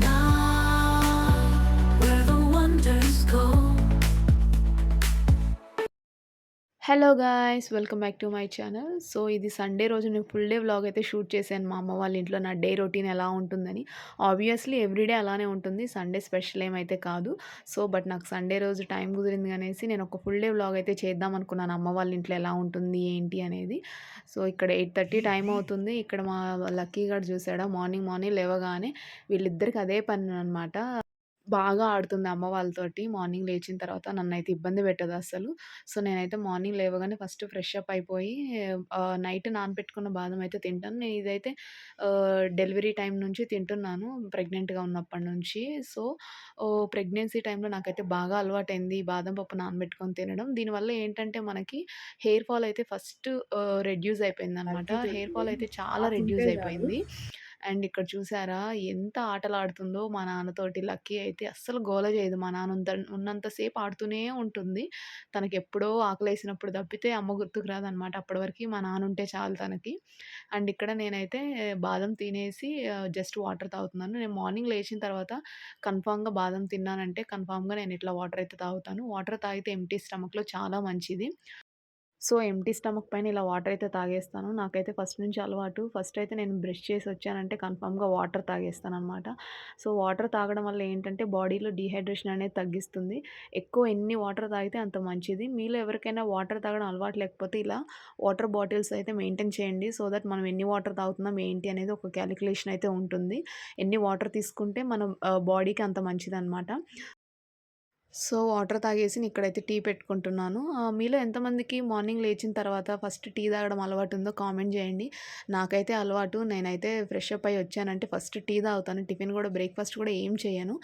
now. Hello guys welcome back to my channel so ఇది Sunday రోజు నేను full day vlog అయితే shoot చేశాను. మా అమ్మ వాళ్ళ ఇంట్లో నా డే రొటీన్ ఎలా ఉంటుందని. ఆబ్వియస్లీ ఎవ్రీడే అలానే ఉంటుంది. సండే స్పెషల్ ఏమైతే కాదు. సో బట్ నాకు సండే రోజు టైం కుదిరింది అనేసి నేను ఒక ఫుల్ డే వ్లాగ్ అయితే చేద్దాం అనుకున్నాను. అమ్మ వాళ్ళ ఇంట్లో ఎలా ఉంటుంది ఏంటి అనేది. సో ఇక్కడ ఎయిట్ థర్టీ టైం అవుతుంది. ఇక్కడ మా లక్కీ గారు చూసాడా మార్నింగ్ మార్నింగ్ లేవగానే వీళ్ళిద్దరికి అదే పని అనమాట బాగా ఆడుతుంది అమ్మ వాళ్ళతోటి మార్నింగ్ లేచిన తర్వాత నన్నైతే ఇబ్బంది పెట్టదు అసలు సో నేనైతే మార్నింగ్ లేవగానే ఫస్ట్ ఫ్రెష్ అప్ అయిపోయి నైట్ నానబెట్టుకున్న బాదం అయితే తింటాను. నేను ఇదైతే డెలివరీ టైం నుంచి తింటున్నాను ప్రెగ్నెంట్గా ఉన్నప్పటి నుంచి. సో ప్రెగ్నెన్సీ టైంలో నాకైతే బాగా అలవాటైంది బాదం పప్పు నానబెట్టుకొని తినడం. దీనివల్ల ఏంటంటే మనకి హెయిర్ ఫాల్ అయితే ఫస్ట్ రెడ్యూస్ అయిపోయింది అనమాట హెయిర్ ఫాల్ అయితే చాలా రెడ్యూస్ అయిపోయింది. అండ్ ఇక్కడ చూసారా ఎంత ఆటలాడుతుందో మా నాన్నతోటి. లక్కీ అయితే అస్సలు గోల చేయదు. మా నాన్న ఉన్నంతసేపు ఆడుతూనే ఉంటుంది. తనకి ఎప్పుడో ఆకలేసినప్పుడు తప్పితే అమ్మ గుర్తుకు రాదనమాట అప్పటి వరకు మా నాన్న ఉంటే చాలు తనకి. అండ్ ఇక్కడ నేనైతే బాదం తినేసి జస్ట్ వాటర్ తాగుతున్నాను. నేను మార్నింగ్ లేచిన తర్వాత కన్ఫామ్గా బాదం తిన్నానంటే కన్ఫామ్గా నేను ఇట్లా వాటర్ అయితే తాగుతాను. వాటర్ తాగితే ఎంటీ స్టమక్లో చాలా మంచిది. సో ఎంటీ స్టమక్ పైన ఇలా వాటర్ అయితే తాగేస్తాను. నాకైతే ఫస్ట్ నుంచి అలవాటు. ఫస్ట్ అయితే నేను బ్రష్ చేసి వచ్చానంటే కన్ఫామ్గా వాటర్ తాగేస్తాను అనమాట సో వాటర్ తాగడం వల్ల ఏంటంటే బాడీలో డీహైడ్రేషన్ అనేది తగ్గిస్తుంది. ఎక్కువ ఎన్ని వాటర్ తాగితే అంత మంచిది. మీలో ఎవరికైనా వాటర్ తాగడం అలవాటు లేకపోతే ఇలా వాటర్ బాటిల్స్ అయితే మెయింటైన్ చేయండి. సో దట్ మనం ఎన్ని వాటర్ తాగుతున్నాం ఏంటి అనేది ఒక క్యాలిక్యులేషన్ అయితే ఉంటుంది. ఎన్ని వాటర్ తీసుకుంటే మన బాడీకి అంత మంచిది అనమాట సో వాటర్ తాగేసి ఇక్కడైతే టీ పెట్టుకుంటున్నాను. మీలో ఎంతమందికి మార్నింగ్ లేచిన తర్వాత ఫస్ట్ టీ తాగడం అలవాటు ఉందో కామెంట్ చేయండి. నాకైతే అలవాటు. నేనైతే ఫ్రెష్ అప్ అయ్యి వచ్చానంటే ఫస్ట్ టీ తాగుతాను. టిఫిన్ కూడా బ్రేక్ఫాస్ట్ కూడా ఏం చేయను.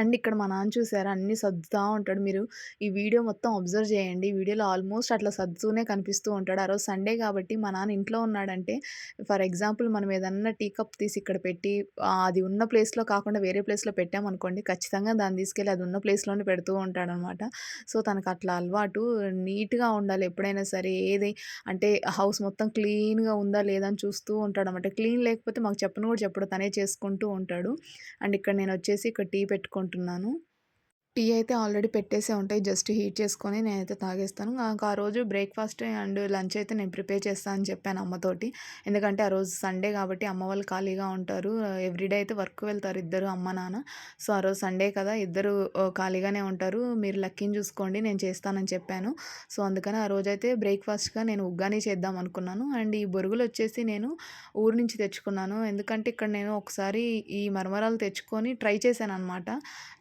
అండ్ ఇక్కడ మా నాన్న చూసారా? అన్నీ సర్దుతూ ఉంటాడు. మీరు ఈ వీడియో మొత్తం అబ్జర్వ్ చేయండి. వీడియోలో ఆల్మోస్ట్ అట్లా సర్దుతూనే కనిపిస్తూ ఉంటాడు. ఆ రోజు సండే కాబట్టి మా నాన్న ఇంట్లో ఉన్నాడంటే ఫర్ ఎగ్జాంపుల్ మనం ఏదన్నా టీ కప్ తీసి ఇక్కడ పెట్టి అది ఉన్న ప్లేస్లో కాకుండా వేరే ప్లేస్లో పెట్టామనుకోండి ఖచ్చితంగా దాన్ని తీసుకెళ్ళి అది ఉన్న ప్లేస్లోనే పెడుతూ ఉంటాడనమాట. సో తనకు అట్లా అలవాటు నీట్గా ఉండాలి ఎప్పుడైనా సరే. ఏది అంటే హౌస్ మొత్తం క్లీన్గా ఉందా లేదా అని చూస్తూ ఉంటాడు అనమాట క్లీన్ లేకపోతే మాకు చెప్పను కూడా చెప్పడు. తనే చేసుకుంటూ ఉంటాడు. అండ్ ఇక్కడ నేను వచ్చేసి ఇక్కడ టీ పెట్టుకుంటాను అనుకుంటున్నాను. టీ అయితే ఆల్రెడీ పెట్టేసే ఉంటాయి. జస్ట్ హీట్ చేసుకొని నేనైతే తాగేస్తాను. నాకు ఆ రోజు బ్రేక్ఫాస్ట్ అండ్ లంచ్ అయితే నేను ప్రిపేర్ చేస్తాను అని చెప్పాను అమ్మతోటి. ఎందుకంటే ఆ రోజు సండే కాబట్టి అమ్మ వాళ్ళు ఖాళీగా ఉంటారు. ఎవ్రీడే అయితే వర్క్ వెళ్తారు ఇద్దరు అమ్మ నాన్న. సో ఆ రోజు సండే కదా ఇద్దరు ఖాళీగానే ఉంటారు. మీరు లక్కీని చూసుకోండి నేను చేస్తానని చెప్పాను. సో అందుకని ఆ రోజైతే బ్రేక్ఫాస్ట్గా నేను ఉగ్గాని చేద్దాం అనుకున్నాను. అండ్ ఈ బొరుగులు వచ్చేసి నేను ఊరు నుంచి తెచ్చుకున్నాను. ఎందుకంటే ఇక్కడ నేను ఒకసారి ఈ మరమరాలు తెచ్చుకొని ట్రై చేశాను అనమాట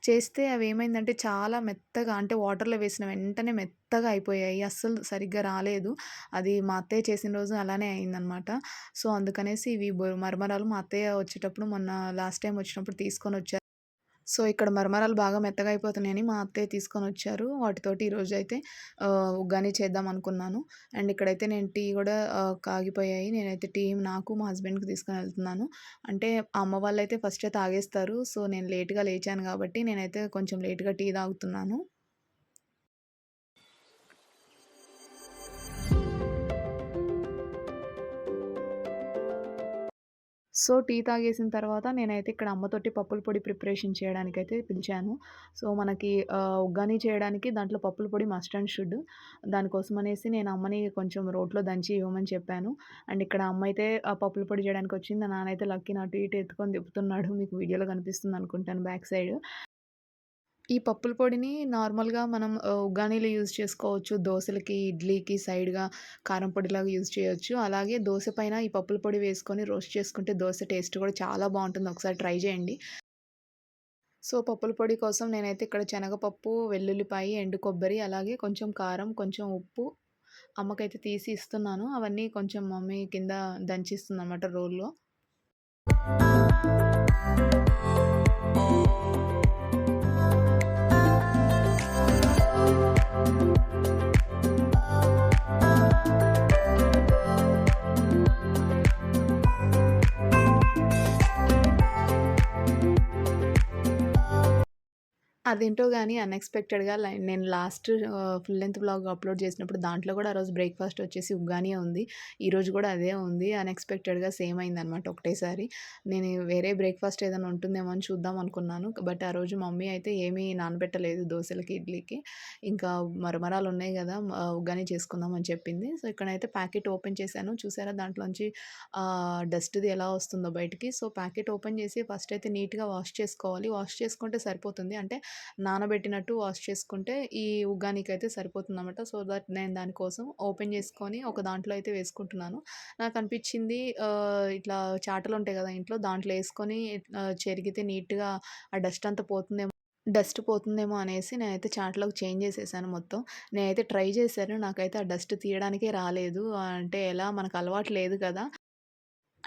చేస్తే అవి ఏమైందంటే చాలా మెత్తగా అంటే వాటర్లో వేసిన వెంటనే మెత్తగా అయిపోయాయి. అస్సలు సరిగ్గా రాలేదు. అది మా అత్తయ్య చేసిన రోజు అలానే అయిందనమాట. సో అందుకనేసి ఇవి మరమరాలు మా అత్తయ్య వచ్చేటప్పుడు మొన్న లాస్ట్ టైం వచ్చినప్పుడు తీసుకొని వచ్చారు. సో ఇక్కడ మరమరాలు బాగా మెత్తగా అయిపోతున్నాయని మా అత్తయ్య తీసుకొని వచ్చారు. వాటితోటి ఈరోజు అయితే ఉగ్గాని చేద్దాం అనుకున్నాను. అండ్ ఇక్కడైతే నేను టీ కూడా కాగిపోయాయి. నేనైతే టీ నాకు మా హస్బెండ్కి తీసుకొని వెళ్తున్నాను. అంటే అమ్మ వాళ్ళు అయితే ఫస్టే తాగేస్తారు. సో నేను లేట్గా లేచాను కాబట్టి నేనైతే కొంచెం లేట్గా టీ తాగుతున్నాను. సో టీ తాగేసిన తర్వాత నేనైతే ఇక్కడ అమ్మతోటి పప్పుల పొడి ప్రిపరేషన్ చేయడానికైతే పిలిచాను. సో మనకి ఉగ్గాని చేయడానికి దాంట్లో పప్పుల పొడి మస్ట్ అండ్ షుడ్. దానికోసం అనేసి నేను అమ్మని కొంచెం రోట్లో దంచి ఇవ్వమని చెప్పాను. అండ్ ఇక్కడ అమ్మ అయితే ఆ పప్పుల పొడి చేయడానికి వచ్చింది నానైతే లక్కీ నాటు ఇటు ఎత్తుకొని తిప్పుతున్నాడు. మీకు వీడియోలో కనిపిస్తుంది అనుకుంటాను బ్యాక్ సైడ్. ఈ పప్పుల పొడిని నార్మల్గా మనం ఉగ్గానీలు యూజ్ చేసుకోవచ్చు. దోశలకి ఇడ్లీకి సైడ్గా కారం పొడిలాగా యూజ్ చేయొచ్చు. అలాగే దోశ పైన ఈ పప్పుల పొడి వేసుకొని రోస్ట్ చేసుకుంటే దోశ టేస్ట్ కూడా చాలా బాగుంటుంది. ఒకసారి ట్రై చేయండి. సో పప్పుల పొడి కోసం నేనైతే ఇక్కడ శనగపప్పు వెల్లుల్లిపాయి ఎండు కొబ్బరి అలాగే కొంచెం కారం కొంచెం ఉప్పు అమ్మకైతే తీసి ఇస్తున్నాను. అవన్నీ కొంచెం మమ్మీ కింద దంచిస్తుంది అన్నమాట రోల్లో. అదేంటో కానీ అన్‌ఎక్స్‌పెక్టెడ్‌గా నేను last full length blog upload చేసినప్పుడు దాంట్లో కూడా ఆ రోజు బ్రేక్‌ఫాస్ట్ వచ్చేసి ఉగ్గానే ఉంది. ఈరోజు కూడా అదే ఉంది. అన్‌ఎక్స్‌పెక్టెడ్‌గా సేమ్ అయిందనమాట ఒకటేసారి. నేను వేరే బ్రేక్‌ఫాస్ట్ ఏదైనా ఉంటుందేమో అని చూద్దాం అనుకున్నాను. బట్ ఆ రోజు మమ్మీ అయితే ఏమీ నానబెట్టలేదు దోశలకి ఇడ్లీకి. ఇంకా మరమరాలు ఉన్నాయి కదా ఉగ్గానే చేసుకుందాం అని చెప్పింది. సో, ఇక్కడైతే ప్యాకెట్ ఓపెన్ చేశాను. చూసారా దాంట్లోంచి డస్ట్‌ది ఎలా వస్తుందో బయటికి. సో, ప్యాకెట్ ఓపెన్ చేసి ఫస్ట్ అయితే నీట్‌గా వాష్ చేసుకోవాలి. వాష్ చేసుకుంటే సరిపోతుంది. అంటే నానబెట్టినట్టు వాష్ చేసుకుంటే ఈ ఉగ్గానికైతే సరిపోతుందనమాట. సో దట్ నేను దానికోసం ఓపెన్ చేసుకొని ఒక దాంట్లో అయితే వేసుకుంటున్నాను. నాకు అనిపించింది ఇట్లా చాటలు ఉంటాయి కదా ఇంట్లో దాంట్లో వేసుకొని చెరిగితే నీట్‌గా ఆ డస్ట్ అంతా పోతుందేమో డస్ట్ పోతుందేమో అనేసి నేనైతే చాటలోకి చేంజ్ చేసేసాను మొత్తం. నేనైతే ట్రై చేశాను. నాకైతే ఆ డస్ట్ తీయడానికే రాలేదు. అంటే ఎలా మనకు అలవాటు లేదు కదా!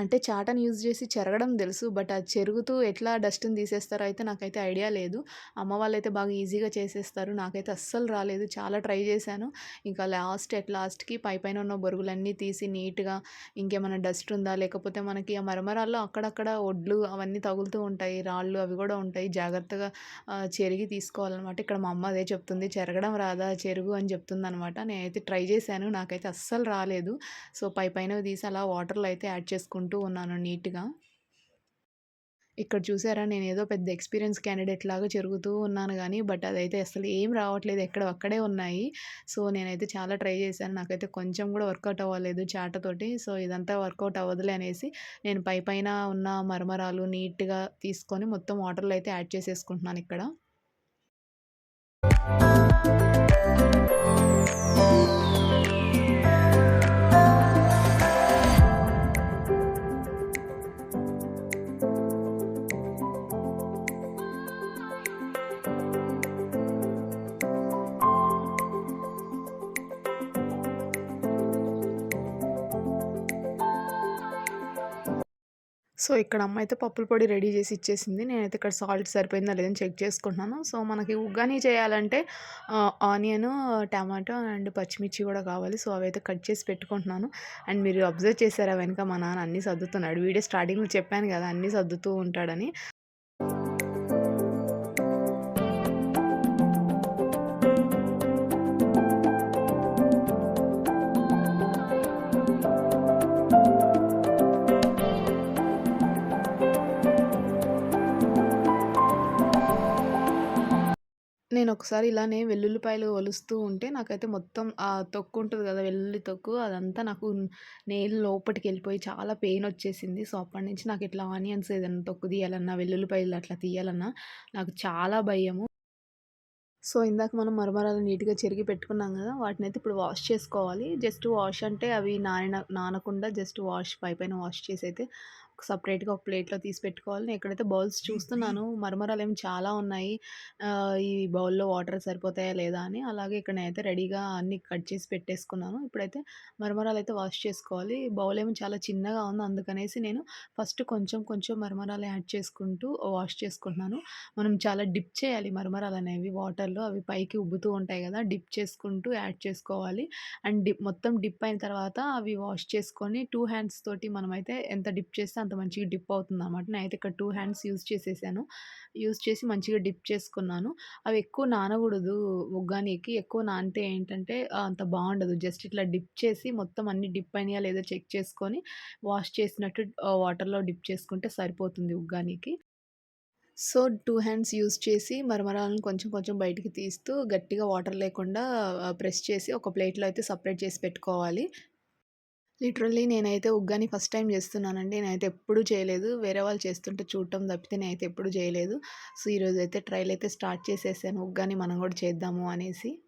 అంటే చాటని యూజ్ చేసి చెరగడం తెలుసు. బట్ అది చెరుగుతూ ఎట్లా డస్ట్‌ని తీసేస్తారో అయితే నాకైతే ఐడియా లేదు. అమ్మ వాళ్ళైతే బాగా ఈజీగా చేసేస్తారు. నాకైతే అస్సలు రాలేదు. చాలా ట్రై చేశాను. ఇంకా లాస్ట్ ఎట్ లాస్ట్‌కి పైపైన ఉన్న బొరుగులన్నీ తీసి నీట్‌గా ఇంకేమైనా డస్ట్ ఉందా? లేకపోతే మనకి ఆ మరమరాల్లో అక్కడక్కడ ఒడ్లు అవన్నీ తగులుతూ ఉంటాయి. రాళ్ళు అవి కూడా ఉంటాయి. జాగ్రత్తగా చెరిగి తీసుకోవాలన్నమాట ఇక్కడ మా అమ్మ అదే చెప్తుంది. "చెరగడం రాదా? చెరుగు" అని చెప్తుందనమాట. నేనైతే ట్రై చేశాను. నాకైతే అస్సలు రాలేదు. సో, పైపైనవి తీసి అలా వాటర్‌లో అయితే యాడ్ చేసుకుంటాను చేసుకుంటూ ఉన్నాను నీట్‌గా. ఇక్కడ చూసారా నేను ఏదో పెద్ద ఎక్స్‌పీరియన్స్ క్యాండిడేట్ లాగా జరుగుతూ ఉన్నాను కానీ బట్ అదైతే అసలు ఏం రావట్లేదు. ఎక్కడ అక్కడే ఉన్నాయి. సో, నేనైతే చాలా ట్రై చేశాను. నాకైతే కొంచెం కూడా వర్కౌట్ అవ్వలేదు చాటతోటి. సో, ఇదంతా వర్కౌట్ అవ్వదులే అనేసి నేను పైపైన ఉన్న మరమరాలు నీట్‌గా తీసుకొని మొత్తం వాటర్‌లో అయితే యాడ్ చేసేసుకుంటున్నాను ఇక్కడ. సో, ఇక్కడ అమ్మ అయితే పప్పుల పొడి రెడీ చేసి ఇచ్చేసింది. నేనైతే ఇక్కడ సాల్ట్ సరిపోయిందా లేదని చెక్ చేసుకుంటున్నాను. సో, మనకి ఉగ్గాని చేయాలంటే ఆనియన్ ఆనియను, టమాటో అండ్ పచ్చిమిర్చి కూడా కావాలి. సో, అవైతే కట్ చేసి పెట్టుకుంటున్నాను. అండ్ మీరు అబ్జర్వ్ చేశారా వెనక మా నాన్న అన్నీ సర్దుతున్నాడు. వీడియో స్టార్టింగ్‌లో చెప్పాను కదా! అన్నీ సర్దుతూ ఉంటాడని. నేను ఒకసారి ఇలానే వెల్లుల్లిపాయలు ఒలుస్తూ ఉంటే నాకైతే మొత్తం ఆ తొక్కు ఉంటుంది కదా! వెల్లుల్లి తొక్కు అదంతా నాకు నేల లోపలికి వెళ్ళిపోయి చాలా పెయిన్ వచ్చేసింది సో, అప్పటి నుంచి నాకు ఇట్లా ఆనియన్స్ ఏదైనా తొక్కు తీయాలన్నా, వెల్లుల్లిపాయలు అట్లా తీయాలన్నా నాకు చాలా భయము. సో, ఇందాక మనం మరమరాలు నీట్‌గా చెరిగి పెట్టుకున్నాం కదా వాటిని అయితే ఇప్పుడు వాష్ చేసుకోవాలి. జస్ట్ వాష్ అంటే అవి నానిన నానకుండా జస్ట్ వాష్ పైపైన వాష్ చేసి అయితే సెపరేట్‌గా ఒక ప్లేట్‌లో తీసి పెట్టుకోవాలి. నేను ఇక్కడైతే బౌల్స్ చూస్తున్నాను. మరమరాలేమో చాలా ఉన్నాయి. ఈ బౌల్‌లో వాటర్ సరిపోతాయా లేదా అని. అలాగే ఇక్కడ నేనైతే రెడీగా అన్నీ కట్ చేసి పెట్టేసుకున్నాను. ఇప్పుడైతే మరమరాలైతే వాష్ చేసుకోవాలి. బౌల్ ఏమో చాలా చిన్నగా ఉంది. అందుకనేసి నేను ఫస్ట్ కొంచెం కొంచెం మరమరాలు యాడ్ చేసుకుంటూ వాష్ చేసుకుంటున్నాను. మనం చాలా డిప్ చేయాలి మరమరాలనేవి వాటర్‌లో. అవి పైకి ఉబ్బుతూ ఉంటాయి గదా! డిప్ చేసుకుంటూ యాడ్ చేసుకోవాలి. అండ్ డిప్ మొత్తం డిప్ అయిన తర్వాత అవి వాష్ చేసుకొని 2 హ్యాండ్స్ తోటి మనమైతే ఎంత డిప్ చేస్తే అంత అంత మంచిగా డిప్ అవుతుందనమాట. నేనైతే ఇక్కడ టూ హ్యాండ్స్ యూజ్ చేసేసాను. యూజ్ చేసి మంచిగా డిప్ చేసుకున్నాను. అవి ఎక్కువ నానకూడదు ఉగ్గానీకి. ఎక్కువ నానితే ఏంటంటే అంత బాగుండదు జస్ట్ ఇట్లా డిప్ చేసి మొత్తం అన్ని డిప్ అయినాయా లేదో చెక్ చేసుకొని వాష్ చేసినట్టు వాటర్‌లో డిప్ చేసుకుంటే సరిపోతుంది ఉగ్గానీకి. సో, టూ హ్యాండ్స్ యూజ్ చేసి మరమరాలను కొంచెం కొంచెం బయటికి తీస్తూ గట్టిగా వాటర్ లేకుండా ప్రెస్ చేసి ఒక ప్లేట్‌లో అయితే సపరేట్ చేసి పెట్టుకోవాలి. లిటరల్లీ నేనైతే ఉగ్గాని ఫస్ట్ టైం చేస్తున్నానండి. నేనైతే ఎప్పుడూ చేయలేదు. వేరే వాళ్ళు చేస్తుంటే చూడటం తప్పితే నేనైతే ఎప్పుడు చేయలేదు. సో, ఈరోజైతే ట్రైల్ అయితే స్టార్ట్ చేసేసాను. ఉగ్గాని మనం కూడా చేద్దాము అనేసి.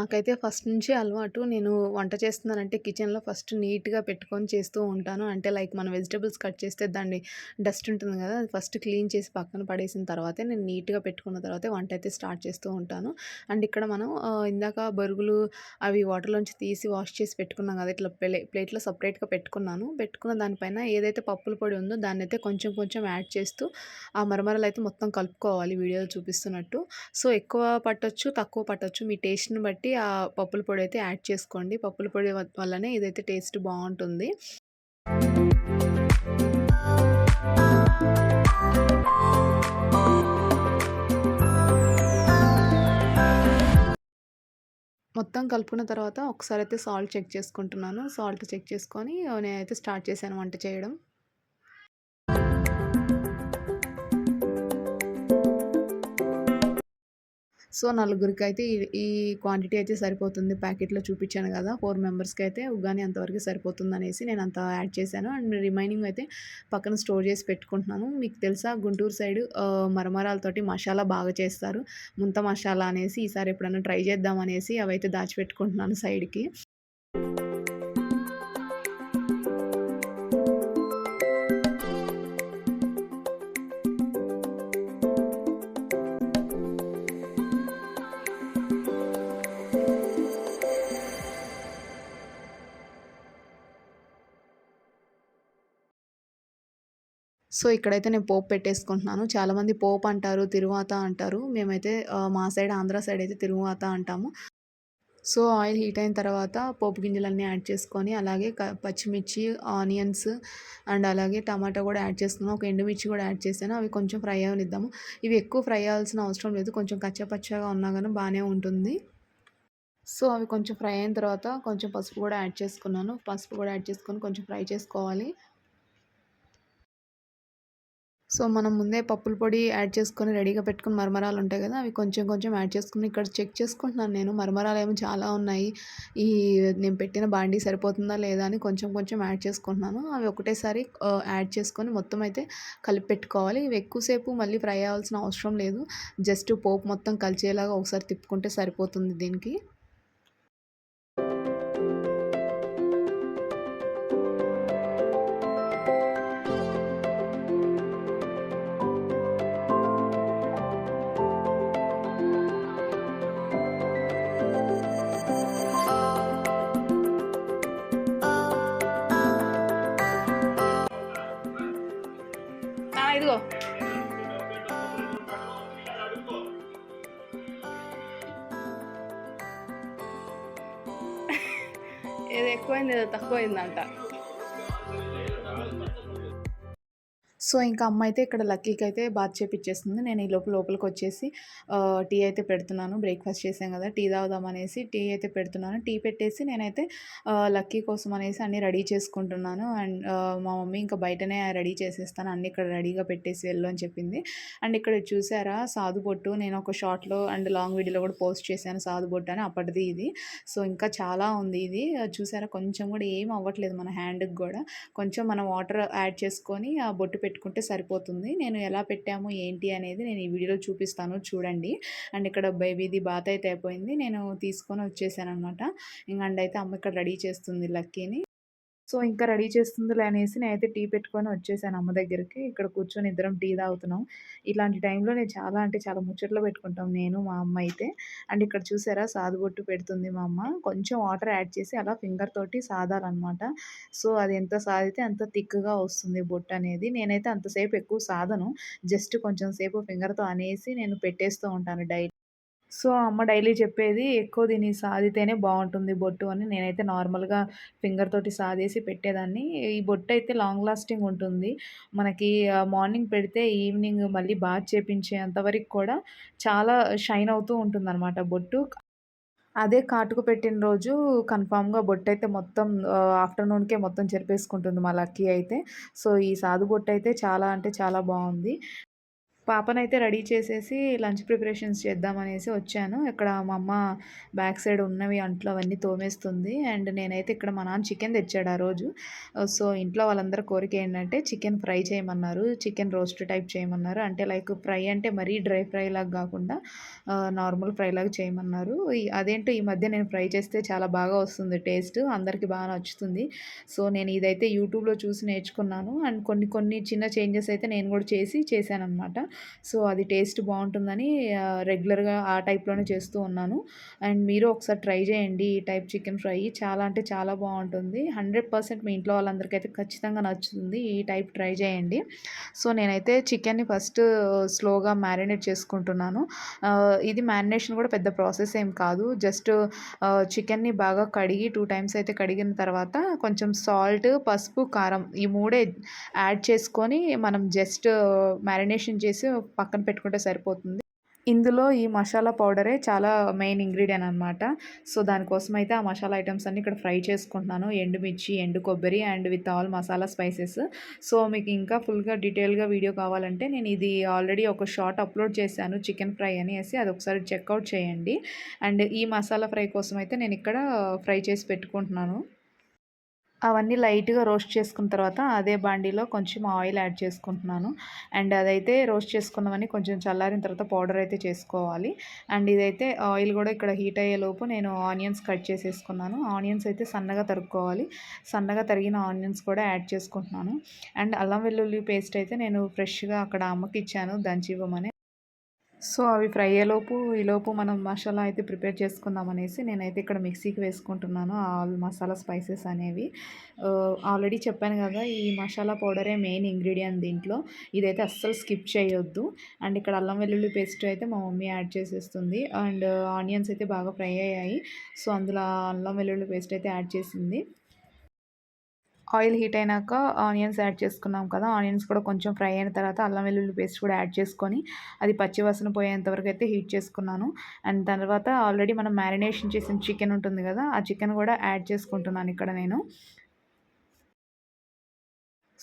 నాకైతే ఫస్ట్ నుంచి అలవాటు. నేను వంట చేస్తున్నానంటే కిచెన్‌లో ఫస్ట్ నీట్‌గా పెట్టుకొని చేస్తూ ఉంటాను. అంటే లైక్ మనం వెజిటబుల్స్ కట్ చేస్తే దాన్ని డస్ట్ ఉంటుంది కదా అది ఫస్ట్ క్లీన్ చేసి పక్కన పడేసిన తర్వాతే నేను నీట్‌గా పెట్టుకున్న తర్వాతే వంట అయితే స్టార్ట్ చేస్తూ ఉంటాను. అండ్ ఇక్కడ మనం ఇందాక బరుగులు అవి వాటర్‌లోంచి తీసి వాష్ చేసి పెట్టుకున్నాం కదా ఇట్లా ప్లే ప్లేట్‌లో సెపరేట్‌గా పెట్టుకున్నాను. పెట్టుకున్న దానిపైన ఏదైతే పప్పుల పొడి ఉందో దాన్నయితే కొంచెం కొంచెం యాడ్ చేస్తూ ఆ మరమరాలయితే మొత్తం కలుపుకోవాలి వీడియోలో చూపిస్తున్నట్టు. సో, ఎక్కువ పట్టొచ్చు, తక్కువ పట్టొచ్చు. మీ టేస్ట్‌ని బట్టి ఆ పప్పుల అయితే యాడ్ చేసుకోండి. పప్పుల పొడి వల్లనే ఇదైతే టేస్ట్ బాగుంటుంది మొత్తం కలుపుకున్న తర్వాత ఒకసారి అయితే సాల్ట్ చెక్ చేసుకుంటున్నాను. సాల్ట్ చెక్ చేసుకొని నేనైతే స్టార్ట్ చేశాను వంట చేయడం. సో, నలుగురికి ఈ ఈ క్వాంటిటీ అయితే సరిపోతుంది. ప్యాకెట్‌లో చూపించాను కదా ఫోర్ మెంబర్స్కి అయితే ఉగ్గాని అంతవరకు సరిపోతుందనేసి అంత యాడ్ చేశాను. అండ్ రిమైనింగ్ అయితే పక్కన స్టోర్ చేసి పెట్టుకుంటున్నాను. మీకు తెలుసా గుంటూరు సైడ్ మరమరాలతోటి మసాలా బాగా చేస్తారు. ముంత మసాలా అనేసి ఈసారి ఎప్పుడైనా ట్రై చేద్దాం అనేసి అవైతే దాచిపెట్టుకుంటున్నాను సైడ్‌కి. సో, ఇక్కడైతే నేను పోపు పెట్టేసుకుంటున్నాను. చాలామంది పోపు అంటారు, తిరువాత అంటారు. మేమైతే మా సైడ్ ఆంధ్ర సైడ్ అయితే తిరువాత అంటాము. సో, ఆయిల్ హీట్ అయిన తర్వాత పోపు గింజలన్నీ యాడ్ చేసుకొని అలాగే పచ్చిమిర్చి, ఆనియన్స్ అండ్ అలాగే టమాటా కూడా యాడ్ చేసుకున్నాను. ఒక ఎండుమిర్చి కూడా యాడ్ చేశాను. అవి కొంచెం ఫ్రై అవనిద్దాము ఇవి ఎక్కువ ఫ్రై అవ్వాల్సిన అవసరం లేదు. కొంచెం కచ్చపచ్చగా ఉన్నా కానీ బాగానే ఉంటుంది. సో, అవి కొంచెం ఫ్రై అయిన తర్వాత కొంచెం పసుపు కూడా యాడ్ చేసుకున్నాను. పసుపు కూడా యాడ్ చేసుకొని కొంచెం ఫ్రై చేసుకోవాలి. సో, మనం ముందే పప్పుల పొడి యాడ్ చేసుకొని రెడీగా పెట్టుకుని మరమరాలు ఉంటాయి కదా అవి కొంచెం కొంచెం యాడ్ చేసుకుని ఇక్కడ చెక్ చేసుకుంటున్నాను నేను. మరమరాలు ఏమో చాలా ఉన్నాయి. ఈ నేను పెట్టిన బాండీ సరిపోతుందా లేదా అని కొంచెం కొంచెం యాడ్ చేసుకుంటున్నాను. అవి ఒకటేసారి యాడ్ చేసుకొని మొత్తం అయితే కలిపి పెట్టుకోవాలి. ఇవి ఎక్కువసేపు మళ్ళీ ఫ్రై అవ్వాల్సిన అవసరం లేదు. జస్ట్ పోపు మొత్తం కలిసేలాగా ఒకసారి తిప్పుకుంటే సరిపోతుంది దీనికి. 公園でだったら公園なんか సో, ఇంకా అమ్మ అయితే ఇక్కడ లక్కీకి అయితే బాత్ చేపిచ్చేస్తుంది. నేను ఈ లోపల లోపలికి వచ్చేసి టీ అయితే పెడుతున్నాను. బ్రేక్‌ఫాస్ట్ చేసాం కదా టీ తాగుదాం అనేసి టీ అయితే పెడుతున్నాను. టీ పెట్టేసి నేనైతే లక్కీ కోసం అనేసి అన్నీ రెడీ చేసుకుంటున్నాను. అండ్ మా మమ్మీ ఇంకా బయటనే రెడీ చేసేస్తాను. అన్నీ ఇక్కడ రెడీగా పెట్టేసి వెళ్ళు అని చెప్పింది. అండ్ ఇక్కడ చూసారా సాధు బొట్టు నేను ఒక షార్ట్‌లో అండ్ లాంగ్ వీడియోలో కూడా పోస్ట్ చేశాను సాధు బొట్టు అని అప్పటిది ఇది. సో, ఇంకా చాలా ఉంది ఇది. చూసారా కొంచెం కూడా ఏం అవ్వట్లేదు మన హ్యాండ్‌కి కూడా కొంచెం మనం వాటర్ యాడ్ చేసుకొని ఆ బొట్టు పెట్టుకుంటే సరిపోతుంది. నేను ఎలా పెట్టాము ఏంటి అనేది నేను ఈ వీడియోలో చూపిస్తాను చూడండి. అండ్ ఇక్కడ బేబీది బాత్ అయితే అయిపోయింది. నేను తీసుకొని వచ్చేసాననమాట. ఇంక అండ్ అయితే అమ్మ ఇక్కడ రెడీ చేస్తుంది లక్కీని. సో, ఇంకా రెడీ చేస్తుందిలే అనేసి నేనైతే టీ పెట్టుకొని వచ్చేసాను అమ్మ దగ్గరికి. ఇక్కడ కూర్చొని ఇద్దరం టీ తాగుతున్నాం. ఇలాంటి టైంలో నేను చాలా అంటే చాలా ముచ్చట్లు పెట్టుకుంటాం నేను, మా అమ్మ అయితే. అండ్ ఇక్కడ చూసారా సాదుబొట్టు పెడుతుంది మా అమ్మ. కొంచెం వాటర్ యాడ్ చేసి అలా ఫింగర్ తోటి సాదాలన్నమాట సో, అది ఎంత సాదితే అంత థిక్‌గా వస్తుంది బొట్టు అనేది నేనైతే అంతసేపు ఎక్కువ సాదను. జస్ట్ కొంచెం సేపు ఫింగర్‌తో అనేసి నేను పెట్టేస్తూ ఉంటాను డైట్ సో, అమ్మ డైలీ చెప్పేది ఎక్కువ దీన్ని సాదితేనే బాగుంటుంది బొట్టు అని. నేనైతే నార్మల్‌గా ఫింగర్ తోటి సాదేసి పెట్టేదాన్ని. ఈ బొట్టు అయితే లాంగ్ లాస్టింగ్ ఉంటుంది. మనకి మార్నింగ్ పెడితే ఈవినింగ్ మళ్ళీ బాగా చేపించేంతవరకు కూడా చాలా షైన్ అవుతూ ఉంటుందనమాట బొట్టు. అదే కాటుకు పెట్టిన రోజు కన్ఫామ్గా బొట్టు అయితే మొత్తం ఆఫ్టర్‌నూన్‌కే మొత్తం చెరిపేసుకుంటుంది మా లక్కీ అయితే. సో, ఈ సాధు బొట్టు అయితే చాలా అంటే చాలా బాగుంది పాపనైతే రెడీ చేసేసి లంచ్ ప్రిపరేషన్స్ చేద్దామనేసి వచ్చాను. ఇక్కడ మా అమ్మ బ్యాక్ సైడ్ ఉన్నవి అంట్లో అవన్నీ తోమేస్తుంది. అండ్ నేనైతే ఇక్కడ మా నాన్న చికెన్ తెచ్చాడు ఆ రోజు. సో, ఇంట్లో వాళ్ళందరి కోరిక ఏంటంటే చికెన్ ఫ్రై చేయమన్నారు. చికెన్ రోస్ట్ టైప్ చేయమన్నారు. అంటే లైక్ ఫ్రై అంటే మరీ డ్రై ఫ్రై లాగా కాకుండా నార్మల్ ఫ్రై లాగా చేయమన్నారు. అదేంటో ఈ మధ్య నేను ఫ్రై చేస్తే చాలా బాగా వస్తుంది టేస్ట్. అందరికి బాగా నచ్చుతుంది. సో, నేను ఇదైతే యూట్యూబ్‌లో చూసి నేర్చుకున్నాను. అండ్ కొన్ని కొన్ని చిన్న చేంజెస్ అయితే నేను కూడా చేసి చేశాననమాట. సో, అది టేస్ట్ బాగుంటుందని రెగ్యులర్‌గా ఆ టైప్‌లోనే చేస్తూ ఉన్నాను. అండ్ మీరు ఒకసారి ట్రై చేయండి ఈ టైప్ చికెన్ ఫ్రై చాలా అంటే చాలా బాగుంటుంది హండ్రెడ్ పర్సెంట్ మీ ఇంట్లో వాళ్ళందరికైతే ఖచ్చితంగా నచ్చుతుంది. ఈ టైప్ ట్రై చేయండి. సో, నేనైతే చికెన్‌ని ఫస్ట్ స్లోగా మ్యారినేట్ చేసుకుంటున్నాను. ఇది మ్యారినేషన్ కూడా పెద్ద ప్రాసెస్ ఏం కాదు. జస్ట్ చికెన్‌ని బాగా కడిగి టూ టైమ్స్ అయితే కడిగిన తర్వాత కొంచెం సాల్ట్, పసుపు, కారం ఈ మూడే యాడ్ చేసుకొని మనం జస్ట్ మ్యారినేషన్ చేసి పక్కన పెట్టుకుంటే సరిపోతుంది. ఇందులో ఈ మసాలా పౌడరే చాలా మెయిన్ ఇంగ్రీడియెంట్ అనమాట. సో, దానికోసం అయితే ఆ మసాలా ఐటమ్స్ అన్నీ ఇక్కడ ఫ్రై చేసుకుంటున్నాను. ఎండుమిర్చి, ఎండు కొబ్బరి and with all masala spices. So, మీకు ఇంకా ఫుల్‌గా డీటెయిల్‌గా వీడియో కావాలంటే నేను ఇది ఆల్రెడీ ఒక షార్ట్ అప్‌లోడ్ చేశాను చికెన్ ఫ్రై అనేసి అది ఒకసారి చెక్అవుట్ చేయండి. అండ్ ఈ మసాలా ఫ్రై కోసం అయితే నేను ఇక్కడ ఫ్రై చేసి పెట్టుకుంటున్నాను. అవన్నీ లైట్‌గా రోస్ట్ చేసుకున్న తర్వాత అదే బాండీలో కొంచెం ఆయిల్ యాడ్ చేసుకుంటున్నాను. అండ్ అదైతే రోస్ట్ చేసుకున్నామని కొంచెం చల్లారిన తర్వాత పౌడర్ అయితే చేసుకోవాలి. అండ్ ఇదైతే ఆయిల్ కూడా ఇక్కడ హీట్ అయ్యేలోపు నేను ఆనియన్స్ కట్ చేసేసుకున్నాను. ఆనియన్స్ అయితే సన్నగా తరుక్కోవాలి. సన్నగా తరిగిన ఆనియన్స్ కూడా యాడ్ చేసుకుంటున్నాను. అండ్ అల్లం వెల్లుల్లి పేస్ట్ అయితే నేను ఫ్రెష్‌గా అక్కడ అమ్మకిచ్చాను దంచివ్వమని. సో, అవి ఫ్రై అయ్యేలోపు ఈలోపు మనం మసాలా అయితే ప్రిపేర్ చేసుకుందాం అనేసి నేనైతే ఇక్కడ మిక్సీకి వేసుకుంటున్నాను ఆల్ మసాలా స్పైసెస్ అనేవి. ఆల్రెడీ చెప్పాను కదా ఈ మసాలా పౌడరే మెయిన్ ఇంగ్రీడియంట్ దీంట్లో. ఇదైతే అస్సలు స్కిప్ చేయొద్దు. అండ్ ఇక్కడ అల్లం వెల్లుల్లి పేస్ట్ అయితే మా మమ్మీ యాడ్ చేసేస్తుంది. అండ్ ఆనియన్స్ అయితే బాగా ఫ్రై అయ్యాయి. సో, అందులో అల్లం వెల్లుల్లి పేస్ట్ అయితే యాడ్ చేసింది. ఆయిల్ హీట్ అయినాక ఆనియన్స్ యాడ్ చేసుకున్నాం కదా! ఆనియన్స్ కూడా కొంచెం ఫ్రై అయిన తర్వాత అల్లం వెల్లుల్లి పేస్ట్ కూడా యాడ్ చేసుకొని అది పచ్చివాసన పోయేంతవరకు అయితే హీట్ చేసుకున్నాను. అండ్ తర్వాత ఆల్రెడీ మనం మ్యారినేషన్ చేసిన చికెన్ ఉంటుంది కదా ఆ చికెన్ కూడా యాడ్ చేసుకుంటున్నాను ఇక్కడ నేను.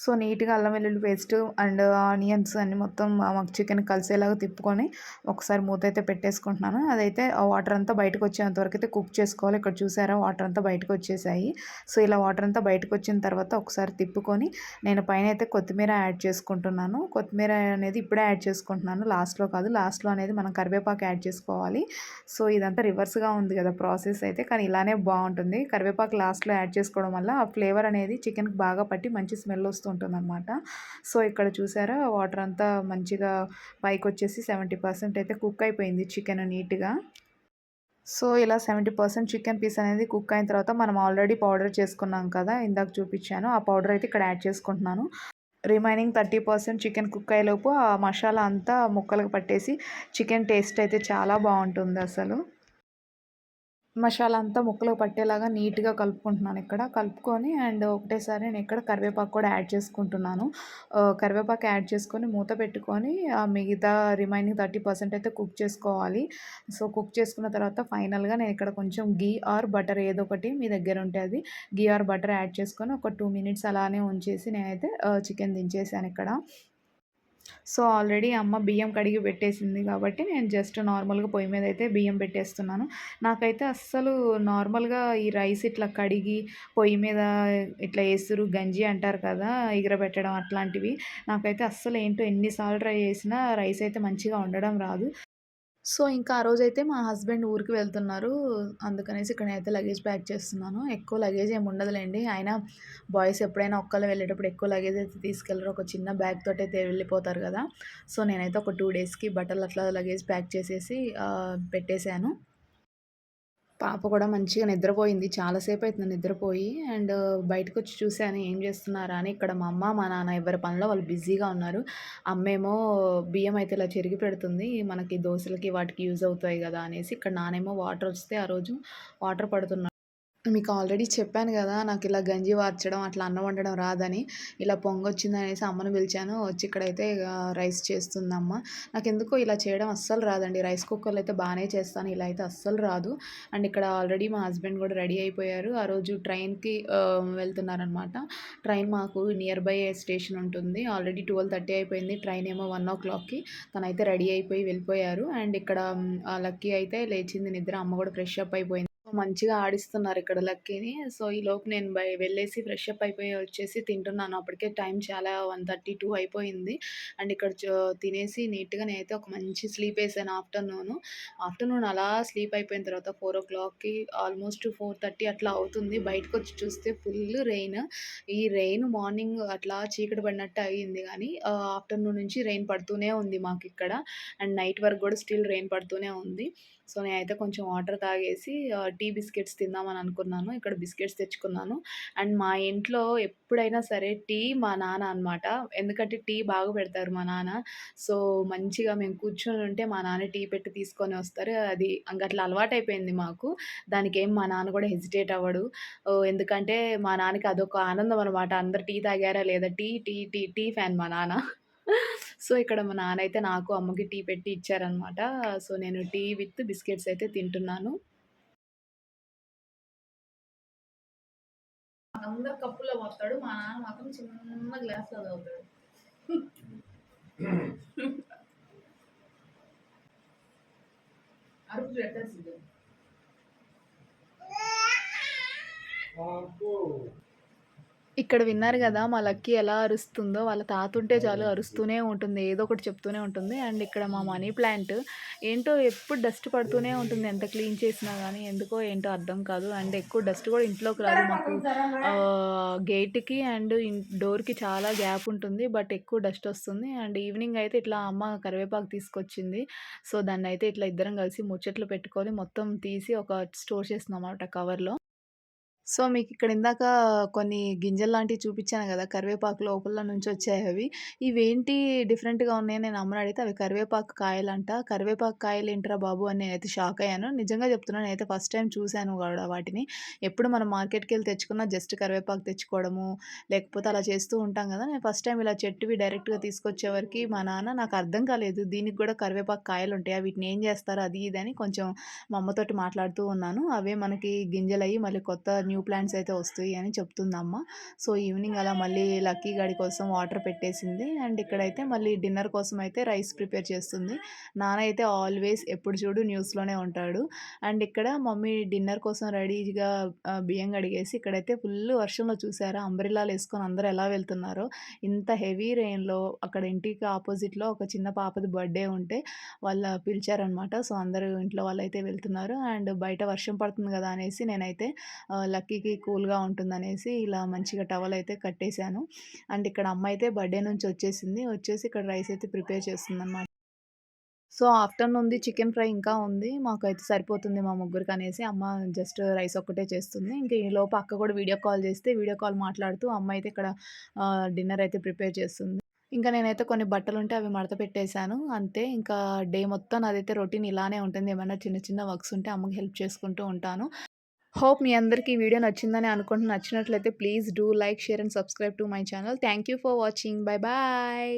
సో, నీట్‌గా అల్లం వెల్లుల్లి పేస్ట్ అండ్ ఆనియన్స్ అన్నీ మొత్తం మాకు చికెన్ కలిసేలాగా తిప్పుకొని ఒకసారి మూత అయితే పెట్టేసుకుంటున్నాను. అదైతే ఆ వాటర్ అంతా బయటకు వచ్చేంత వరకు అయితే కుక్ చేసుకోవాలి. ఇక్కడ చూసారా వాటర్ అంతా బయటకు వచ్చేసాయి. సో, ఇలా వాటర్ అంతా బయటకు వచ్చిన తర్వాత ఒకసారి తిప్పుకొని నేను పైన అయితే కొత్తిమీర యాడ్ చేసుకుంటున్నాను. కొత్తిమీర అనేది ఇప్పుడే యాడ్ చేసుకుంటున్నాను. లాస్ట్‌లో కాదు. లాస్ట్‌లో అనేది మనం కరివేపాకు యాడ్ చేసుకోవాలి. సో, ఇదంతా రివర్స్‌గా ఉంది కదా ప్రాసెస్ అయితే కానీ ఇలానే బాగుంటుంది కరివేపాకు లాస్ట్‌లో యాడ్ చేసుకోవడం వల్ల ఆ ఫ్లేవర్ అనేది చికెన్‌కి బాగా పట్టి మంచి స్మెల్ వస్తుంది ఉంటుందన్నమాట సో, ఇక్కడ చూసారా వాటర్ అంతా మంచిగా పైకి వచ్చేసి సెవెంటీ పర్సెంట్ అయితే కుక్ అయిపోయింది చికెన్ నీట్‌గా. సో, ఇలా 70% చికెన్ పీస్ అనేది కుక్ అయిన తర్వాత మనం ఆల్రెడీ పౌడర్ చేసుకున్నాం కదా! ఇందాక చూపించాను ఆ పౌడర్ అయితే ఇక్కడ యాడ్ చేసుకుంటున్నాను. రిమైనింగ్ 30% చికెన్ కుక్ అయ్యేలోపు ఆ మసాలా అంతా ముక్కలకు పట్టేసి చికెన్ టేస్ట్ అయితే చాలా బాగుంటుంది అసలు మసాలా అంతా ముక్కలో పట్టేలాగా నీట్‌గా కలుపుకుంటున్నాను ఇక్కడ. కలుపుకొని అండ్ ఒకటేసారి నేను ఇక్కడ కరివేపాకు కూడా యాడ్ చేసుకుంటున్నాను. కరివేపాకు యాడ్ చేసుకొని మూత పెట్టుకొని మిగతా రిమైనింగ్ 30% అయితే కుక్ చేసుకోవాలి. సో, కుక్ చేసుకున్న తర్వాత ఫైనల్‌గా నేను ఇక్కడ కొంచెం ఘీ ఆర్ బటర్ ఏదో ఒకటి మీ దగ్గర ఉంటే అది ఘీ ఆర్ బటర్ యాడ్ చేసుకొని ఒక టూ మినిట్స్ అలానే ఉంచేసి నేనైతే చికెన్ దించేసాను ఇక్కడ. సో, ఆల్రెడీ అమ్మ బియ్యం కడిగి పెట్టేసింది కాబట్టి నేను జస్ట్ నార్మల్‌గా పొయ్యి మీద అయితే బియ్యం పెట్టేస్తున్నాను. నాకైతే అస్సలు నార్మల్‌గా ఈ రైస్ ఇట్లా కడిగి పొయ్యి మీద ఇట్లా ఎసురు, గంజి అంటారు కదా! ఎగరబెట్టడం అట్లాంటివి నాకైతే అస్సలు ఏంటో ఎన్నిసార్లు ట్రై చేసినా రైస్ అయితే మంచిగా వండడం రాదు. సో, ఇంకా ఆ రోజైతే మా హస్బెండ్ ఊరికి వెళ్తున్నారు. అందుకనేసి ఇక్కడ అయితే లగేజ్ ప్యాక్ చేస్తున్నాను. ఎక్కువ లగేజ్ ఏమి ఉండదులేండి అయినా బాయ్స్ ఎప్పుడైనా ఒక్కళ్ళు వెళ్ళేటప్పుడు ఎక్కువ లగేజ్ అయితే తీసుకెళ్ళరు ఒక చిన్న బ్యాగ్ తోటైతే వెళ్ళిపోతారు కదా సో, నేనైతే ఒక టూ డేస్‌కి బట్టలు అట్లా లగేజ్ ప్యాక్ చేసేసి పెట్టేశాను పెట్టేసాను. పాప కూడా మంచిగా నిద్రపోయింది. చాలా అయితే నిద్రపోయి. అండ్ బయటకొచ్చి చూసాను ఏం చేస్తున్నారా అని. ఇక్కడ మా అమ్మ, మా నాన్న ఎవరి పనిలో వాళ్ళు బిజీగా ఉన్నారు. అమ్మేమో బియ్యం అయితే ఇలా చెరిగి పెడుతుంది. మనకి దోశలకి వాటికి యూజ్ అవుతాయి కదా అనేసి. ఇక్కడ నానేమో వాటర్ వస్తే ఆ రోజు వాటర్ పడుతున్నాడు. మీకు ఆల్రెడీ చెప్పాను కదా నాకు ఇలా గంజి వార్చడం, అట్లా అన్నం వండడం రాదని. ఇలా పొంగొచ్చిందనేసి అమ్మను పిలిచాను. వచ్చి ఇక్కడైతే రైస్ చేస్తుందమ్మ. నాకెందుకో ఇలా చేయడం అస్సలు రాదండి. రైస్ కుక్కర్‌లో అయితే బాగానే చేస్తాను. ఇలా అయితే అస్సలు రాదు. అండ్ ఇక్కడ ఆల్రెడీ మా హస్బెండ్ కూడా రెడీ అయిపోయారు. ఆ రోజు ట్రైన్‌కి వెళ్తున్నారనమాట. ట్రైన్ మాకు నియర్ బై స్టేషన్ ఉంటుంది. ఆల్రెడీ 12:30 అయిపోయింది. ట్రైన్ ఏమో 1:00కి. తనైతే రెడీ అయిపోయి వెళ్ళిపోయారు. అండ్ ఇక్కడ లక్కీ అయితే లేచింది నిద్ర. అమ్మ కూడా ఫ్రెష్ అప్ అయిపోయింది. మంచిగా ఆడిస్తున్నారు ఇక్కడ లక్కీని. సో, ఈ లోపు నేను బై వెళ్ళేసి ఫ్రెష్ అప్ అయిపోయి వచ్చేసి తింటున్నాను. అప్పటికే టైం చాలా 1:32 అయిపోయింది. అండ్ ఇక్కడ చో తినేసి నీట్‌గా నేనైతే ఒక మంచి స్లీప్ వేసాను ఆఫ్టర్‌నూను. ఆఫ్టర్‌నూన్ అలా స్లీప్ అయిపోయిన తర్వాత 4:00కి ఆల్మోస్ట్ 4:30 అట్లా అవుతుంది. బయటకొచ్చి చూస్తే ఫుల్ రెయిన్. ఈ రెయిన్ మార్నింగ్ అట్లా చీకటి పడినట్టు అయింది కానీ ఆఫ్టర్‌నూన్ నుంచి రెయిన్ పడుతూనే ఉంది మాకు ఇక్కడ అండ్ నైట్ వరకు కూడా స్టిల్ రెయిన్ పడుతూనే ఉంది. సో, నేనైతే కొంచెం వాటర్ తాగేసి టీ బిస్కెట్స్ తిందామని అనుకున్నాను. ఇక్కడ బిస్కెట్స్ తెచ్చుకున్నాను. అండ్ మా ఇంట్లో ఎప్పుడైనా సరే టీ మా నాన్న అనమాట. ఎందుకంటే టీ బాగా పెడతారు మా నాన్న. సో, మంచిగా మేము కూర్చొని ఉంటే మా నాన్న టీ పెట్టి తీసుకొని వస్తారు. అది అట్లా అలవాటైపోయింది మాకు. దానికేం మా నాన్న కూడా హెసిటేట్ అవ్వడు. ఎందుకంటే మా నాన్నకి అదొక ఆనందం అనమాట. అందరూ టీ తాగారా లేదా tea, tea, tea, tea fan మా నాన్న. సో, ఇక్కడ మా నాన్న అయితే నాకు, అమ్మకి టీ పెట్టి ఇచ్చారనమాట. సో, నేను టీ విత్ బిస్కెట్స్ అయితే తింటున్నాను. అందరు కప్పులో పోస్తాడు. మా నాన్న మాత్రం చిన్న గ్లాస్‌లో తాగుతాడు. అరుపు. ఇక్కడ విన్నారు గదా! మా లక్కీ ఎలా అరుస్తుందో. వాళ్ళ తాత ఉంటే చాలు అరుస్తూనే ఉంటుంది. ఏదో ఒకటి చెప్తూనే ఉంటుంది. అండ్ ఇక్కడ మా మనీ ప్లాంట్ ఏంటో ఎప్పుడు డస్ట్ పడుతూనే ఉంటుంది. ఎంత క్లీన్ చేసినా గానీ ఎందుకో ఏంటో అర్థం కాదు. అండ్ ఎక్కువ డస్ట్ కూడా ఇంట్లోకి రాదు. మాకు గేట్‌కి అండ్ డోర్‌కి చాలా గ్యాప్ ఉంటుంది. బట్ ఎక్కువ డస్ట్ వస్తుంది. అండ్ ఈవినింగ్ అయితే ఇట్లా అమ్మ కరివేపాకు తీసుకొచ్చింది. సో, దాన్నయితే ఇట్లా ఇద్దరం కలిసి ముచ్చట్లు పెట్టుకొని మొత్తం తీసి ఒక స్టోర్ చేస్తున్నామన్నమాట కవర్‌లో. సో, మీకు ఇక్కడ ఇందాక కొన్ని గింజల్లాంటివి చూపించాను కదా కరివేపాకు లోపల నుంచి వచ్చాయి అవి ఇవేంటి డిఫరెంట్‌గా ఉన్నాయని నేను అమ్మని అడిగితే అవి కరివేపాకు కాయలంట. కరివేపాకు కాయలు ఏంటరా బాబు! అని నేనైతే షాక్ అయ్యాను. నిజంగా చెప్తున్నాను నేనైతే ఫస్ట్ టైం చూశాను కూడా వాటిని. ఎప్పుడు మనం మార్కెట్కి వెళ్ళి తెచ్చుకున్న జస్ట్ కరివేపాకు తెచ్చుకోవడము, లేకపోతే అలా చేస్తూ ఉంటాం కదా నేను ఫస్ట్ టైం ఇలా చెట్టువి డైరెక్ట్‌గా తీసుకొచ్చేవరకు మా నాన్న నాకు అర్థం కాలేదు. దీనికి కూడా కరివేపాకు కాయలు ఉంటాయి వీటిని ఏం చేస్తారు అది ఇది అని కొంచెం మా అమ్మతోటి మాట్లాడుతూ ఉన్నాను. అవే మనకి గింజలు అయ్యి మళ్ళీ కొత్త న్యూ న్యూ ప్లాంట్స్ అయితే వస్తాయి అని చెప్తుందమ్మ. సో, ఈవినింగ్ అలా మళ్ళీ లక్కీ గడి కోసం వాటర్ పెట్టేసింది. అండ్ ఇక్కడైతే మళ్ళీ డిన్నర్ కోసం అయితే రైస్ ప్రిపేర్ చేస్తుంది. నాన్న అయితే ఆల్వేస్ ఎప్పుడు చూడు న్యూస్‌లోనే ఉంటాడు. అండ్ ఇక్కడ మమ్మీ డిన్నర్ కోసం రెడీగా బియ్యం కడిగేసి ఇక్కడైతే ఫుల్ వర్షంలో చూసారా అంబ్రెల్లాలేసుకొని అందరూ ఎలా వెళ్తున్నారో. ఇంత హెవీ రెయిన్‌లో అక్కడ ఇంటికి ఆపోజిట్లో ఒక చిన్న పాపది బర్త్‌డే ఉంటే వాళ్ళు పిలిచారనమాట. సో, అందరూ ఇంట్లో వాళ్ళైతే వెళ్తున్నారు. అండ్ బయట వర్షం పడుతుంది కదా అనేసి నేనైతే లక్ చక్కీకి కూల్‌గా ఉంటుందనేసి ఇలా మంచిగా టవల్ అయితే కట్టేసాను. అండ్ ఇక్కడ అమ్మ అయితే బర్త్‌డే నుంచి వచ్చేసింది. వచ్చేసి ఇక్కడ రైస్ అయితే ప్రిపేర్ చేస్తుంది అనమాట సో, ఆఫ్టర్‌నూన్‌ది చికెన్ ఫ్రై ఇంకా ఉంది. మాకైతే సరిపోతుంది మా ముగ్గురికి అనేసి అమ్మ జస్ట్ రైస్ ఒక్కటే చేస్తుంది. ఇంకా ఈ లోపు అక్క కూడా వీడియో కాల్ చేస్తే వీడియో కాల్ మాట్లాడుతూ అమ్మ అయితే ఇక్కడ డిన్నర్ అయితే ప్రిపేర్ చేస్తుంది. ఇంకా నేనైతే కొన్ని బట్టలు ఉంటే అవి మడత పెట్టేశాను అంతే ఇంకా డే మొత్తం నాదైతే రొటీన్ ఇలానే ఉంటుంది. ఏమైనా చిన్న చిన్న వర్క్స్ ఉంటే అమ్మకి హెల్ప్ చేసుకుంటూ ఉంటాను. హోప్ మీ అందరికీ ఈ వీడియో నచ్చిందని అనుకుంటున్న నచ్చినట్లయితే please do like, share and subscribe to my channel. Thank you for watching. Bye bye.